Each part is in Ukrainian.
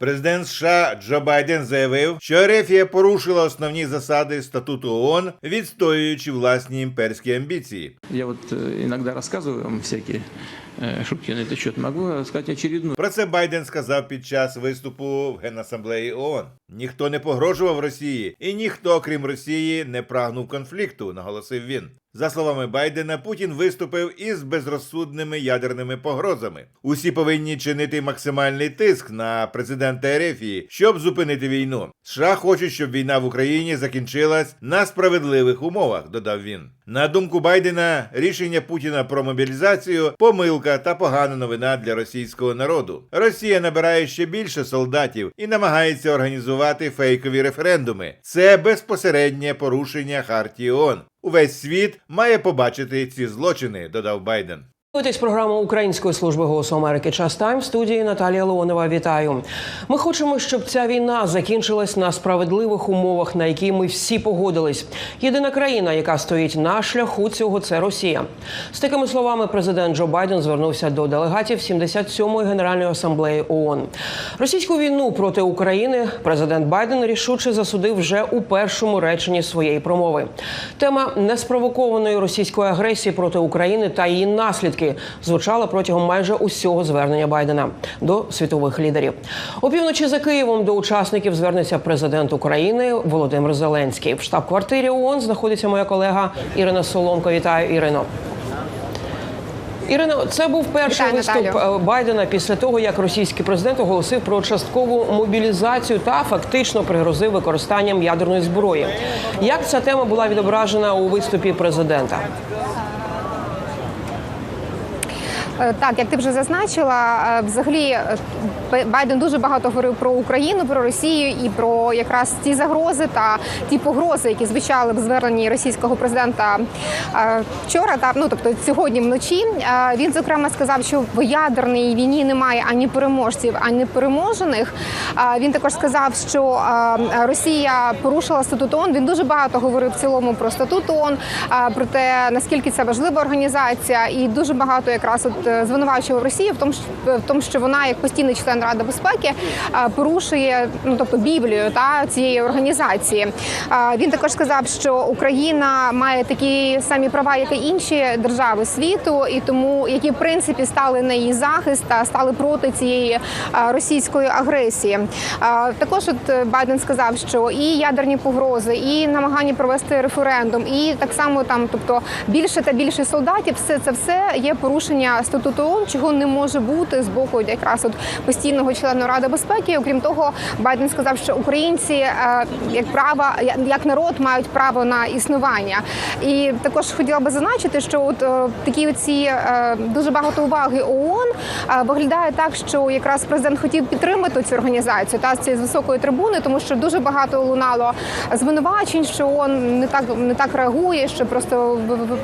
Президент США Джо Байден заявив, що Ерефія порушила основні засади статуту ООН, відстоюючи власні імперські амбіції. Я вот э, иногда рассказываю вам всякие э, шутки на этот счет. Могу сказать очередную. Про це Байден сказав під час виступу в Генасамблеї ООН. Ніхто не погрожував Росії, і ніхто, крім Росії, не прагнув конфлікту, наголосив він. За словами Байдена, Путін виступив із безрозсудними ядерними погрозами. Усі повинні чинити максимальний тиск на президента Ерефії, щоб зупинити війну. США хочуть, щоб війна в Україні закінчилась на справедливих умовах, додав він. На думку Байдена, рішення Путіна про мобілізацію помилка та погана новина для російського народу. Росія набирає ще більше солдатів і намагається організувати фейкові референдуми. Це безпосереднє порушення хартії ООН. Увесь світ має побачити ці злочини, додав Байден. Дивитесь програму Української служби голосу Америки Час Тайм в студії Наталія Леонова. Вітаю. Ми хочемо, щоб ця війна закінчилась на справедливих умовах, на які ми всі погодились. Єдина країна, яка стоїть на шляху цього, це Росія. З такими словами президент Джо Байден звернувся до делегатів 77-ї генеральної асамблеї ООН. Російську війну проти України президент Байден рішуче засудив вже у першому реченні своєї промови. Тема неспровокованої російської агресії проти України та її наслідки звучала протягом майже усього звернення Байдена до світових лідерів. Опівночі за Києвом до учасників звернеться президент України Володимир Зеленський. В штаб-квартирі ООН знаходиться моя колега Ірина Соломко. Вітаю, Ірино. Ірино, це був перший Вітаю, виступ Наталю. е, Байдена після того, як російський президент оголосив про часткову мобілізацію та фактично пригрозив використанням ядерної зброї. Як ця тема була відображена у виступі президента? Е, Так, як ти вже зазначила, е, взагалі е, Байден дуже багато говорив про Україну, про Росію і про якраз ті загрози та ті погрози, які звучали в зверненні російського президента вчора. Та ну тобто сьогодні вночі. Він зокрема сказав, що в ядерній війні немає ані переможців, ані переможених. Він також сказав, що Росія порушила статут ООН. Він дуже багато говорив в цілому про статут ООН, про те наскільки це важлива організація, і дуже багато якраз от звинувачував Росію в тому, в тому, що вона як постійний член Ради безпеки е, порушує ну тобто Біблію та цієї організації. Е, Він також сказав, що Україна має такі самі права, як і інші держави світу, і тому які в принципі стали на її захист та стали проти цієї е, російської агресії. Е, Також от е, Байден сказав, що і ядерні погрози, і намагання провести референдум, і так само там, тобто більше та більше солдатів, все це все є порушення статуту ООН, чого не може бути з боку якраз от постійного члена Ради безпеки. Окрім того, Байден сказав, що українці е, як право, як народ мають право на існування. І також хотіла би зазначити, що от е, такі оці е, дуже багато уваги ООН виглядає так, що якраз президент хотів підтримати цю організацію та з високої трибуни, тому що дуже багато лунало звинувачень, що ООН не так не так реагує, що просто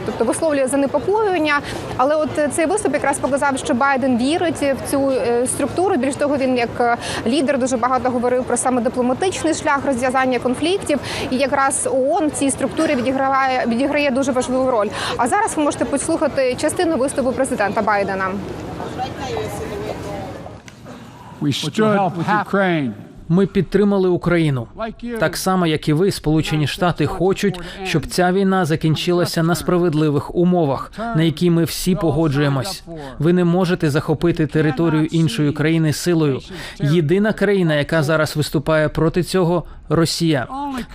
тобто висловлює занепокоєння. Але от цей виступ якраз показав, що Байден вірить в цю е, структуру. Більш того, він як е, лідер дуже багато говорив про саме дипломатичний шлях розв'язання конфліктів. І якраз ООН в цій структурі відіграє відіграє дуже важливу роль. А зараз ви можете послухати частину виступу президента Байдена. We stood with Ukraine. Ми підтримали Україну. Так само, як і ви, Сполучені Штати хочуть, щоб ця війна закінчилася на справедливих умовах, на які ми всі погоджуємось. Ви не можете захопити територію іншої країни силою. Єдина країна, яка зараз виступає проти цього Росія.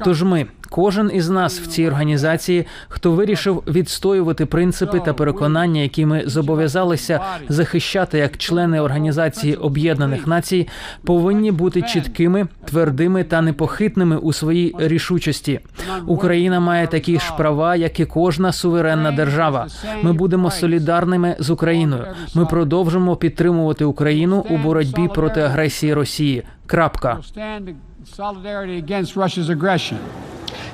Тож ми, кожен із нас в цій організації, хто вирішив відстоювати принципи та переконання, які ми зобов'язалися захищати як члени Організації Об'єднаних Націй, повинні бути чіткими, твердими та непохитними у своїй рішучості. Україна має такі ж права, як і кожна суверенна держава. Ми будемо солідарними з Україною. Ми продовжимо підтримувати Україну у боротьбі проти агресії Росії. Крапка. Solidarity against Russia's aggression.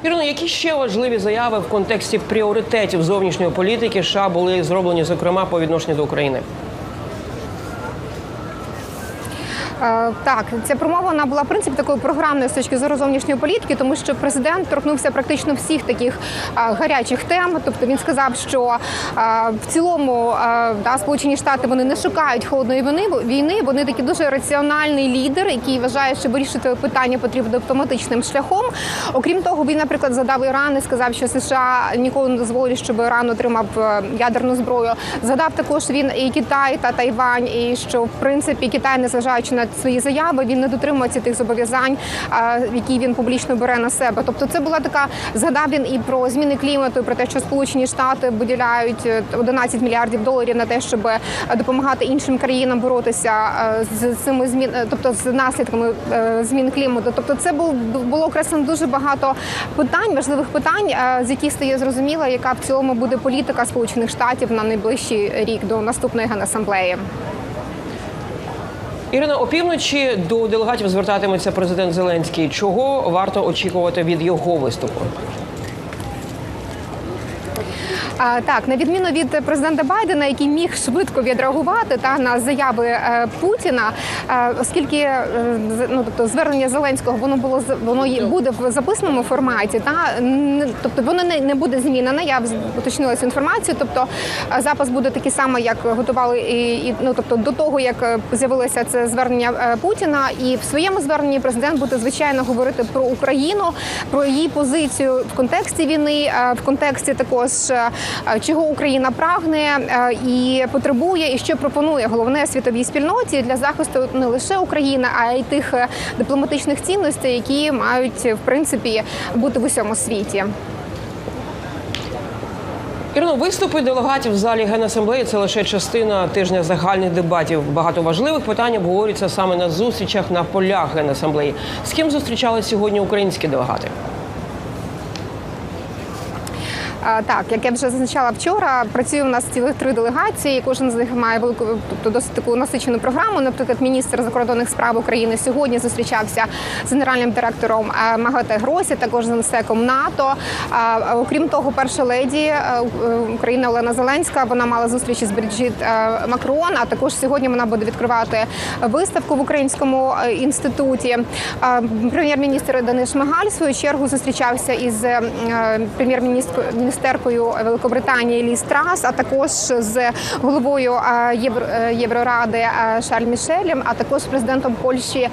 Ірино, які ще важливі заяви в контексті пріоритетів зовнішньої політики США були зроблені, зокрема, по відношенню до України? Так, ця промова вона була в принципі такою програмною з точки зору зовнішньої політики, тому що президент торкнувся практично всіх таких е, гарячих тем. Тобто він сказав, що е, в цілому е, да, Сполучені Штати вони не шукають холодної війни. Вони такі дуже раціональний лідер, який вважає, що вирішити питання потрібно дипломатичним шляхом. Окрім того, він, наприклад, задав Іран і сказав, що США ніколи не дозволять, щоб Іран отримав е, ядерну зброю. Згадав також він і Китай та Тайвань, і що в принципі Китай, незважаючи на свої заяви, він не дотримується тих зобов'язань, е, які він публічно бере на себе. Тобто, це була така згадав він і про зміни клімату, і про те, що Сполучені Штати виділяють е, 11 мільярдів доларів на те, щоб е, допомагати іншим країнам боротися е, з цими змін, е, тобто з наслідками е, змін клімату. Тобто, це було окреслено дуже багато питань, важливих питань, е, з яких стає зрозуміло, яка в цілому буде політика Сполучених Штатів на найближчий рік до наступної генасамблеї. Ірина, опівночі до делегатів звертатиметься президент Зеленський. Чого варто очікувати від його виступу? Так, на відміну від президента Байдена, який міг швидко відреагувати та на заяви е, Путіна, е, оскільки е, ну тобто звернення Зеленського воно було воно буде в записному форматі, та н- тобто воно не, не буде змінене. Я уточнила цю інформацію. Тобто запис буде такий самий, як готували і, і ну тобто до того, як з'явилося це звернення Путіна, і в своєму зверненні президент буде звичайно говорити про Україну, про її позицію в контексті війни, в контексті також чого Україна прагне е, і потребує, і що пропонує головне світовій спільноті для захисту не лише України, а й тих е, дипломатичних цінностей, які мають в принципі бути в усьому світі. Ірино, виступи делегатів в залі генасамблеї це лише частина тижня загальних дебатів. Багато важливих питань обговорюються саме на зустрічах на полях генасамблеї. З ким зустрічалися сьогодні українські делегати? Так, як я вже зазначала вчора, працює у нас цілих три делегації. Кожен з них має велику, тобто досить таку насичену програму. Наприклад, міністр закордонних справ України сьогодні зустрічався з генеральним директором е, МАГАТЕ Гросі, також з генсеком НАТО. Окрім того, перша леді е, України Олена Зеленська вона мала зустріч із Бріджит е, Макрон. А також сьогодні вона буде відкривати виставку в українському інституті. Прем'єр-міністр Денис Шмигаль в свою чергу зустрічався із е, прем'єр-міністеркою Великобританії Ліз Трас, а також з головою е, е, Євроради е, Шарль Мішелем, а також з президентом Польщі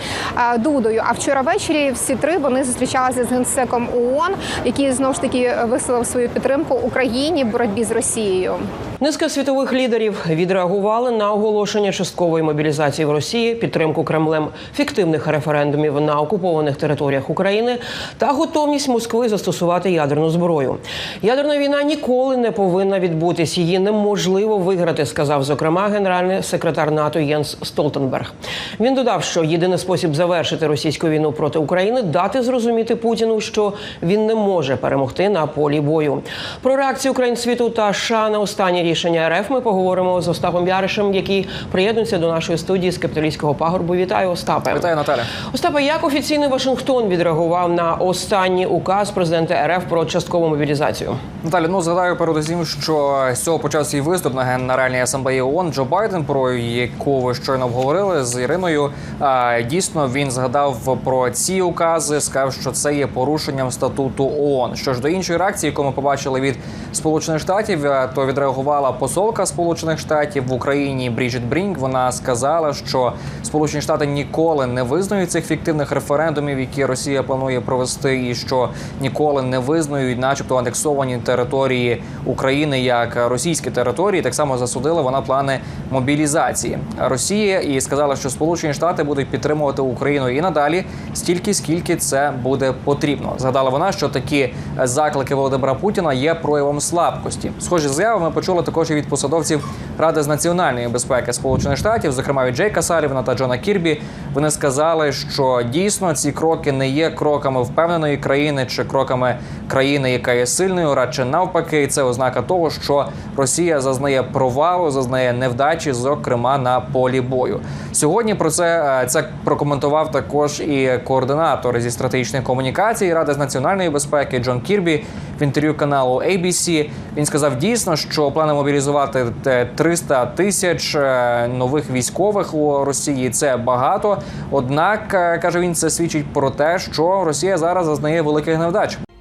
Дудою. А вчора ввечері всі три вони зустрічалися з генсеком ООН, який знову ж таки висловив свою підтримку Україні в боротьбі з Росією. Низка світових лідерів відреагували на оголошення часткової мобілізації в Росії, підтримку Кремлем фіктивних референдумів на окупованих територіях України та готовність Москви застосувати ядерну зброю. Ядерна війна ніколи не повинна відбутись. Її неможливо виграти, сказав зокрема генеральний секретар НАТО Єнс Столтенберг. Він додав, що єдиний спосіб завершити російську війну проти України дати зрозуміти Путіну, що він не може перемогти на полі бою. Про реакцію країн світу та США на останні рішення РФ ми поговоримо з Остапом Яришем, який приєднується до нашої студії з капіталійського пагорбу. Вітаю, Остапе. Вітаю, Наталя. Остапе, як офіційний Вашингтон відреагував на останній указ президента РФ про часткову мобілізацію? Наталя, ну згадаю передусім, що з цього почав свій виступ на Генеральній асамблеї ООН Джо Байден, про яку ви щойно обговорили з Іриною. А, Дійсно, він згадав про ці укази, сказав, що це є порушенням статуту ООН. Що ж до іншої реакції, яку ми побачили від Сполучених Штатів, то відреагувала посолка Сполучених Штатів в Україні Бріджит Брінк. Вона сказала, що Сполучені Штати ніколи не визнають цих фіктивних референдумів, які Росія планує провести, і що ніколи не визнають, начебто, анексовані території України як російські території. Так само засудила вона плани мобілізації Росії і сказала, що Сполучені Штати будуть підтримувати Україну і надалі стільки, скільки це буде потрібно. Згадала вона, що такі заклики Володимира Путіна є проявом слабкості. Схожі заяви ми почули також і від посадовців Ради з національної безпеки Сполучених Штатів, зокрема від Джейка Салівана та Джона Кірбі. Вони сказали, що дійсно ці кроки не є кроками впевненої країни чи кроками країни, яка є сильною, радше чи навпаки, це ознака того, що Росія зазнає провалу, зазнає невдачі, зокрема на полі бою. Сьогодні про це е, це прокоментував також і координатор зі стратегічних комунікацій Ради з національної безпеки Джон Кірбі в інтерв'ю каналу ABC. Він сказав дійсно, що плани мобілізувати те 300 тисяч е, нових військових у Росії це багато. Однак е, каже він, це свідчить про те, що Росія зараз зазнає великих невдач.